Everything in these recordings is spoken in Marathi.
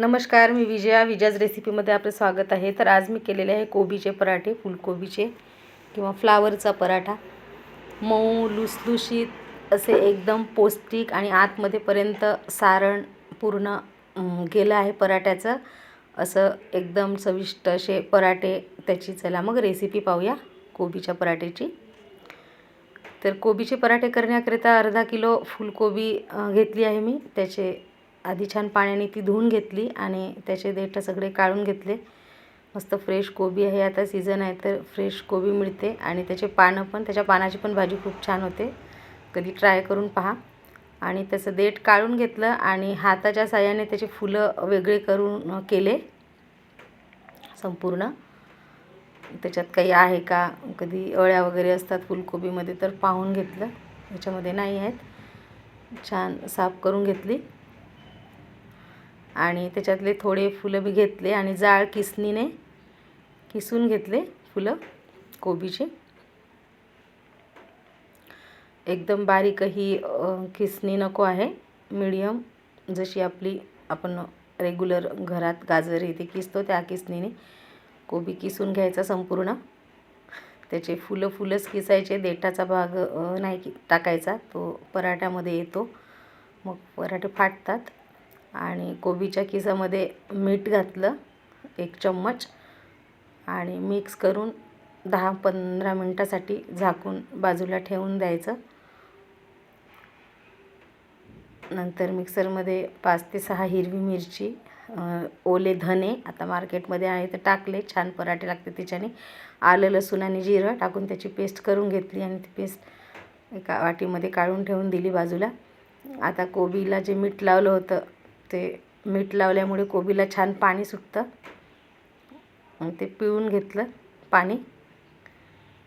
नमस्कार मी विजया. विजयाज रेसिपीमध्ये आपलं स्वागत आहे. तर आज मी केलेले आहे कोबीचे पराठे फुलकोबीचे किंवा फ्लावरचा पराठा. मऊ लुसलुशीत असे एकदम पौष्टिक आणि आतमध्येपर्यंत सारण पूर्ण गेलं आहे पराठ्याचं. असं एकदम चविष्ट असे पराठे त्याची चला मग रेसिपी पाहूया कोबीच्या पराठ्याची तर कोबीचे पराठे करण्याकरिता अर्धा किलो फुलकोबी घेतली आहे मी. त्याचे आधी छान पाण्याने ती धुवून घेतली आणि त्याचे देठ सगळे काढून घेतले. मस्त फ्रेश कोबी आहे आता सीझन आहे तर फ्रेश कोबी मिळते आणि त्याचे पानं पण त्याच्या पानाची पण भाजी खूप छान होते. कधी ट्राय करून पहा. आणि त्याचं देठ काढून घेतलं आणि हाताच्या साह्याने त्याचे फुलं वेगळे करून केले. संपूर्ण. त्याच्यात काही आहे का? कधी अळ्या वगैरे असतात फुलकोबीमध्ये तर पाहून घेतलं. याच्यामध्ये नाही आहेत. छान साफ करून घेतली. आणि त्याच्यातले थोडे फुलं बी घेतले आणि जाळ किसनीने किसून घेतले फुलं कोबीचे. एकदम बारीकही अ, किसणी नको आहे. मीडियम जशी आपली आपण रेग्युलर घरात गाजर येते किसतो त्या किसणीने कोबी किसून घ्यायचा संपूर्ण. त्याचे फुलं फुलंच किसायचे देठाचा भाग नाही टाकायचा तो पराठ्यामध्ये येतो. मग पराठे फाटतात. आणि कोबीच्या किसामध्ये मीठ घातलं एक चम्मच. आणि मिक्स करून दहा पंधरा मिनटासाठी झाकून बाजूला ठेवून द्यायचं. नंतर मिक्सरमध्ये पाच ते सहा हिरवी मिरची ओले धने आता मार्केटमध्ये आहे तर टाकले छान पराठे लागते त्याच्याने. आलं लसूण आणि जिरं टाकून त्याची पेस्ट करून घेतली आणि ती पेस्ट एका वाटीमध्ये काढून ठेवून दिली बाजूला. आता कोबीला जे मीठ लावलं होतं ते मीठ लावल्यामुळे कोबीला छान पाणी सुटतं. मग ते पिळून घेतलं पाणी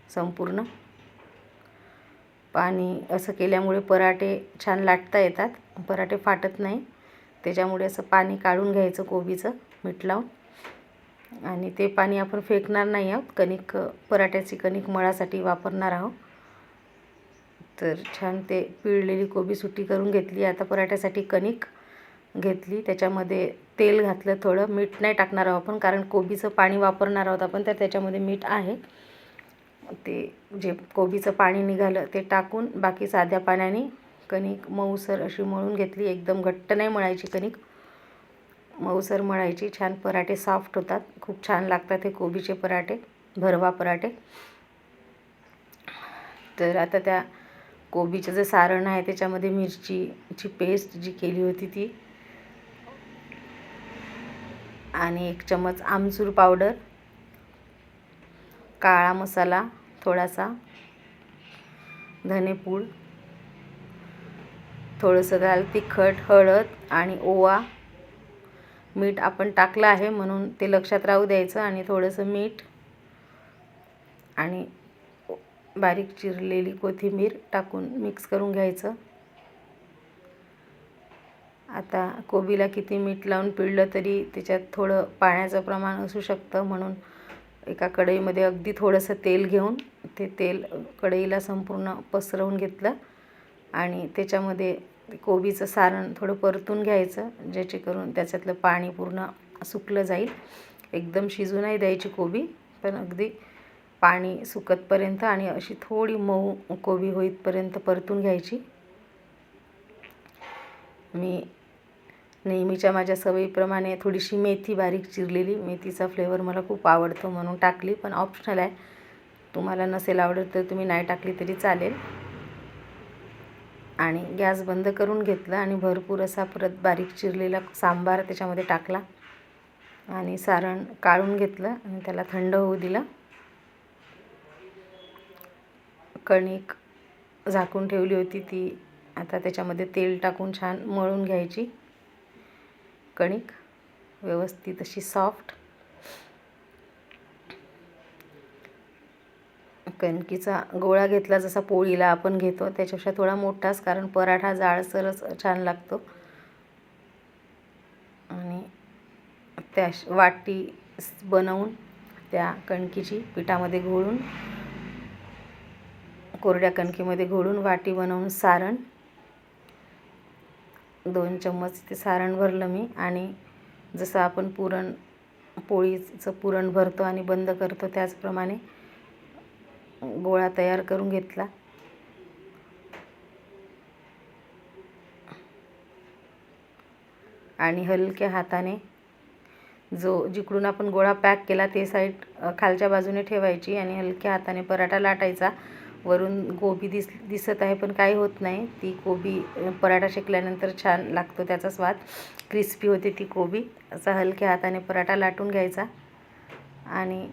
संपूर्ण. पाणी असं केल्यामुळे पराठे छान लाटता येतात. पराठे फाटत नाही. त्याच्यामुळे असं पाणी काढून घ्यायचं कोबीचं मीठ लावून. आणि ते पाणी आपण फेकणार नाही आहोत. कणिक पराठ्याची कणिक मळासाठी वापरणार आहोत. तर छान ते पिळलेली कोबी सुट्टी करून घेतली. आता पराठ्यासाठी कणिक घेतली. त्याच्यामध्ये तेल घातलं थोडं. मीठ नाही टाकणार आहोत आपण कारण कोबीचं पाणी वापरणार आहोत आपण तर त्याच्यामध्ये मीठ आहे. ते जे कोबीचं पाणी निघालं ते टाकून बाकी साध्या पाण्याने कणिक मऊसर अशी मळून घेतली. एकदम घट्ट नाही मळायची कणिक. मऊसर मळायची. छान पराठे सॉफ्ट होतात. खूप छान लागतात हे कोबीचे पराठे. भरवा पराठे. तर आता त्या कोबीचं जे सारण आहे त्याच्यामध्ये मिरचीची पेस्ट जी केली होती ती आणि एक चमच आमचूर पावडर काळा मसाला थोडासा धनेपूड थोडंसं घाल तिखट हळद आणि ओवा. मीठ आपण टाकलं आहे म्हणून ते लक्षात राहू द्यायचं आणि थोडंसं मीठ आणि बारीक चिरलेली कोथिंबीर टाकून मिक्स करून घ्यायचं. आता कोबीला किती मीठ लावून पिळलं तरी त्याच्यात थोडं पाण्याचं प्रमाण असू शकतं म्हणून एका कढईमध्ये अगदी थोडंसं तेल घेऊन ते तेल कढईला संपूर्ण पसरवून घेतलं आणि त्याच्यामध्ये कोबीचं सारण थोडं परतून घ्यायचं ज्याचे करून त्याच्यातलं पाणी पूर्ण सुकलं जाईल. एकदम शिजू नाही द्यायची कोबी पण अगदी पाणी सुकतपर्यंत आणि अशी थोडी मऊ कोबी होईपर्यंत परतून घ्यायची. मी नेहमीच्या माझ्या सवयीप्रमाणे थोडीशी मेथी बारीक चिरलेली. मेथीचा फ्लेवर मला खूप आवडतो म्हणून टाकली पण ऑप्शनल आहे. तुम्हाला नसेल आवडत तर तुम्ही नाही टाकली तरी चालेल. आणि गॅस बंद करून घेतला आणि भरपूर असा परत बारीक चिरलेला सांबार त्याच्यामध्ये टाकला. आणि सारण काढून घेतलं आणि त्याला थंड होऊ दिलं. कणिक झाकून ठेवली होती ती. आता त्याच्यामध्ये तेल टाकून छान मळून घ्यायची. कणिक व्यवस्थित अशी सॉफ्ट कणकीचा गोळा घेतला जसा पोळीला आपण घेतो त्याच्यापेक्षा थोडा मोठाच कारण पराठा जाळसरच छान लागतो. आणि त्या वाटी बनवून त्या कणकीची पिठामध्ये घोळून कोरड्या कणकीमध्ये घोळून वाटी बनवून सारण दोन चम्मच ते सारण भरलं मी आणि जसं आपण पुरण पोळीचं पुरण भरतो आणि बंद करतो त्याचप्रमाणे गोळा तयार करून घेतला. आणि हलक्या हाताने जो जिकडून आपण गोळा पॅक केला ते साईड खालच्या बाजूने ठेवायची आणि हलक्या हाताने पराठा लाटायचा. वरून गोबी दिस दिसत आहे पण काही होत नाही. ती कोबी पराठा शेकल्यानंतर छान लागतो त्याचा स्वाद. क्रिस्पी होते ती कोबी असा हलक्या हाताने पराठा लाटून घ्यायचा. आणि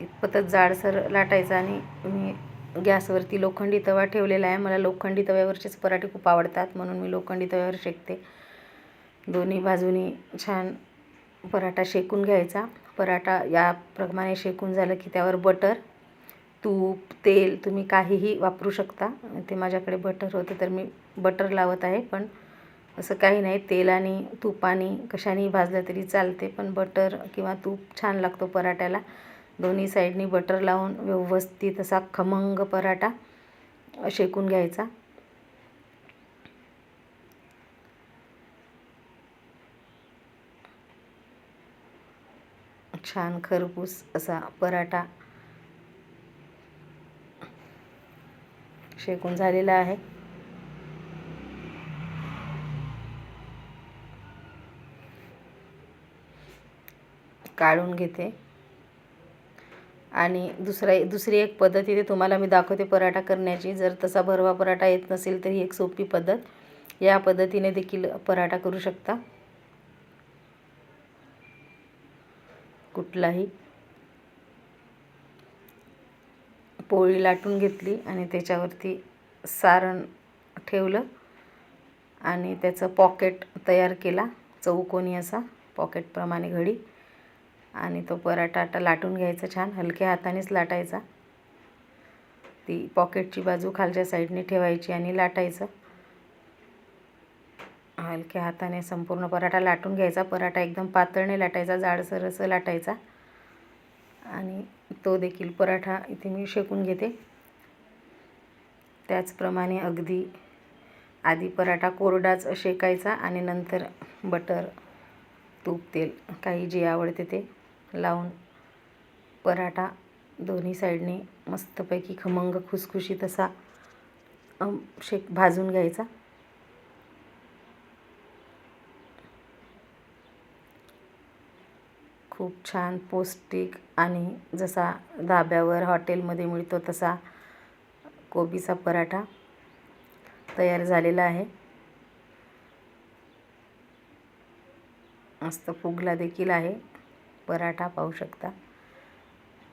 इतपतच जाडसर लाटायचा. आणि मी गॅसवरती लोखंडी तवा ठेवलेला आहे. मला लोखंडी तव्यावरचेच पराठे खूप आवडतात. म्हणून मी लोखंडी तव्यावर शेकते. दोन्ही बाजूनी छान पराठा शेकून घ्यायचा. पराठा याप्रमाणे शेकून झालं की त्यावर बटर तूप तेल तुम्ही काहीही वापरू शकता. ते माझ्याकडे बटर होतं तर मी बटर लावत आहे पण असं काही नाही. तेलाने तुपाने कशानेही भाजलं तरी चालते पण बटर किंवा तूप छान लागतो पराठ्याला. दोन्ही साईडनी बटर लावून व्यवस्थित असा खमंग पराठा शेकून घ्यायचा. छान खरपूस असा पराठा शेकून झालेला आहे. काढून घेते. आणि दुसरा दुसरी एक पद्धत इथे तुम्हाला मी दाखवते पराठा करण्याची. जर तसा भरवा पराठा येत नसेल तर ही एक सोपी पद्धत. या पद्धतीने देखील पराठा करू शकता. कुठलाही. पोळी लाटून घेतली आणि त्याच्यावरती सारण ठेवलं आणि त्याचं पॉकेट तयार केला चौकोनी असा पॉकेटप्रमाणे घडी. आणि तो पराठा आता लाटून घ्यायचा छान हलक्या हातानेच लाटायचा. ती पॉकेटची बाजू खालच्या साईडने ठेवायची आणि लाटायचं. हलक्या हाताने संपूर्ण पराठा लाटून घ्यायचा पराठा एकदम पातळने लाटायचा जाडसर असं लाटायचा. आणि तो देखील पराठा इथे मी शेकून घेते. त्याचप्रमाणे अगदी आधी पराठा कोरडाच शेकायचा आणि नंतर बटर तूप तेल काही जे आवडते ते लावून पराठा दोन्ही साईडने मस्तपैकी खमंग खुसखुशीत असा शेक भाजून घ्यायचा. खूप छान पौष्टिक आणि जसा धाब्यावर हॉटेलमध्ये मिळतो तसा कोबीचा पराठा तयार झालेला आहे. मस्त फुगला देखील आहे. पराठा पाहू शकता.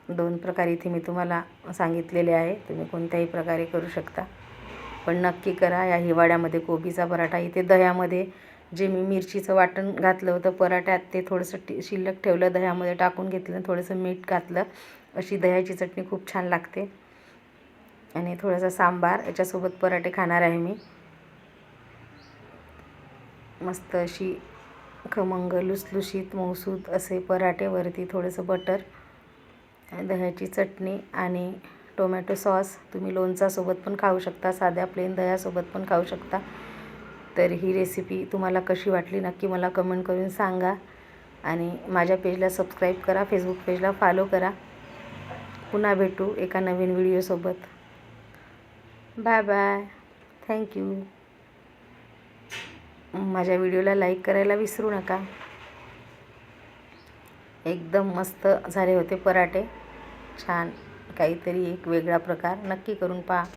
दोन प्रकारे इथे मी तुम्हाला सांगितलेले आहे. तुम्ही कोणत्याही प्रकारे करू शकता. पण नक्की करा या हिवाळ्यामध्ये कोबीचा पराठा. इथे दह्यामध्ये जे मी मिरचीचं वाटण घातलं होतं पराठ्यात ते थोडंसं टी शिल्लक ठेवलं दह्यामध्ये टाकून घेतलं थोडंसं मीठ घातलं. अशी दह्याची चटणी खूप छान लागते. आणि थोडासा सांबार याच्यासोबत पराठे खाणार आहे मी. मस्त अशी खमंग लुसलुशीत मौसूद असे पराठेवरती थोडंसं बटर दह्याची चटणी आणि टोमॅटो सॉस. तुम्ही लोणचासोबत पण खाऊ शकता साध्या प्लेन दह्यासोबत पण खाऊ शकता. तर ही रेसिपी तुम्हाला कशी वाटली नक्की मला कमेंट करून सांगा. आणि माझ्या पेजला सबस्क्राईब करा फेसबुक पेजला फॉलो करा. पुन्हा भेटू एका नवीन व्हिडिओसोबत बाय बाय थँक्यू माझ्या व्हिडिओला लाईक करायला विसरू नका. एकदम मस्त झाले होते पराठे. छान. काहीतरी एक वेगळा प्रकार. नक्की करून पहा.